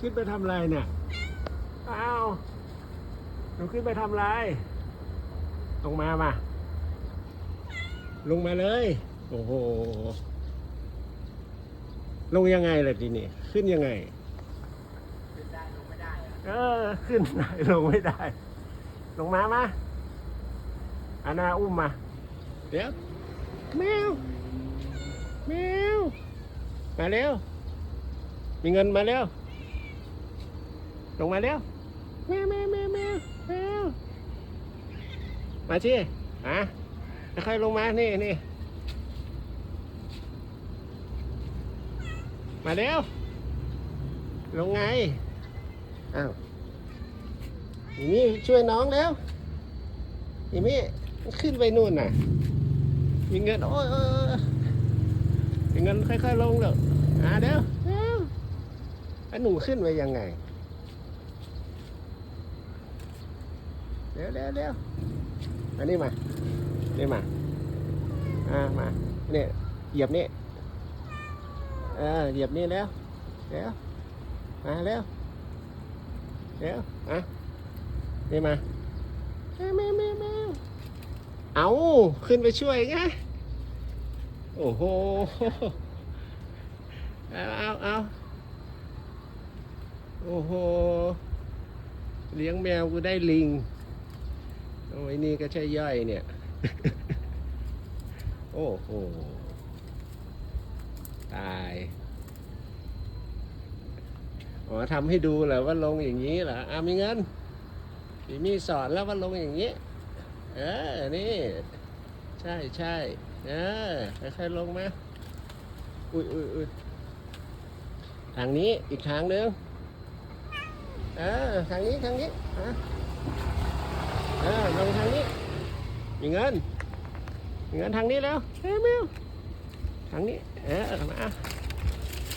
ขึ้นไปทำอะไรเนี่ยอ้าวหนูขึ้นไปทำอะไรลงมามาลงมาเลย โอ้โห ลงยังไงล่ะทีนี้ ขึ้นยังไง ขึ้นได้ลงไม่ได้อะเออ ขึ้นได้ลงไม่ได้ ลงมามาอานาอุ้มมา เดี๋ยวแมวแมวมาเร็ว มีเงินมาเร็วลงมาเร็วแมวแมวแมวแมวแมวมาชิอะค่อยๆลงมา นี่นี่มาเร็ว ลงไง อ้าวอีมี่ช่วยน้องแล้วอีมี่ขึ้นไปนู่นน่ะ มีเงิน โอ้ยมีเงินค่อยๆลงเลยอ่าเดี๋ยวเดี๋ยว แล้วหนูขึ้นไปยังไงเดี๋ยวเดี๋ยวเดี๋ยวอันนี้มา นี่มา อ่า มาเนี่ยเหยียบนี่เออเหยียบนี่แล้วเดี๋ยวมาแล้วเดี๋ยวอะนี่มาแมวแมวแมวแมวเอาขึ้นไปช่วยไงโอ้โห เอาเอาเอา โอ้โห เลี้ยงแมวกูได้ลิง โอ้ยนี่ก็ใช่ย่อยเนี่ย โอ้โห ตายอ๋อทำให้ดูเหรอว่าลงอย่างนี้เหรออะมีเงินพี่มี่สอนแล้วว่าลงอย่างนี้ เออ นี่ ใช่ใช่เออค่อยๆลงมาอุ้ยอุ้ยอุ้ยทางนี้อีกทางหนึ่ง เออทางนี้ทางนี้อะเออลงทางนี้มีเงินมีเงินทางนี้แล้วเฮ้ยแมวทางนี้เออมา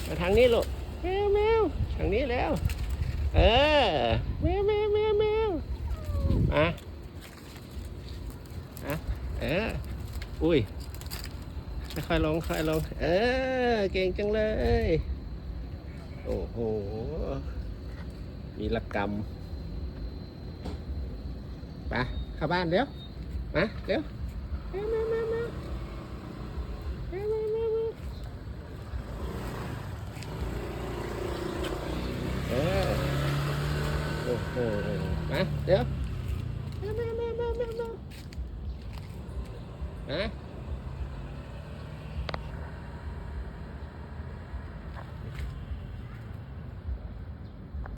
มาทางนี้ลูกแมวแมวทางนี้แล้ว เออแมวแมวแมวแมวมาอะเอออุ้ยค่อยๆลงค่อยๆลงเออเก่งจังเลย โอ้โห มีละกรรมไปเข้าบ้านเร็วมาเร็วเร็วมามามาเร็วมามาเออโอ้โหมาเดี๋ยวมามามามามามามา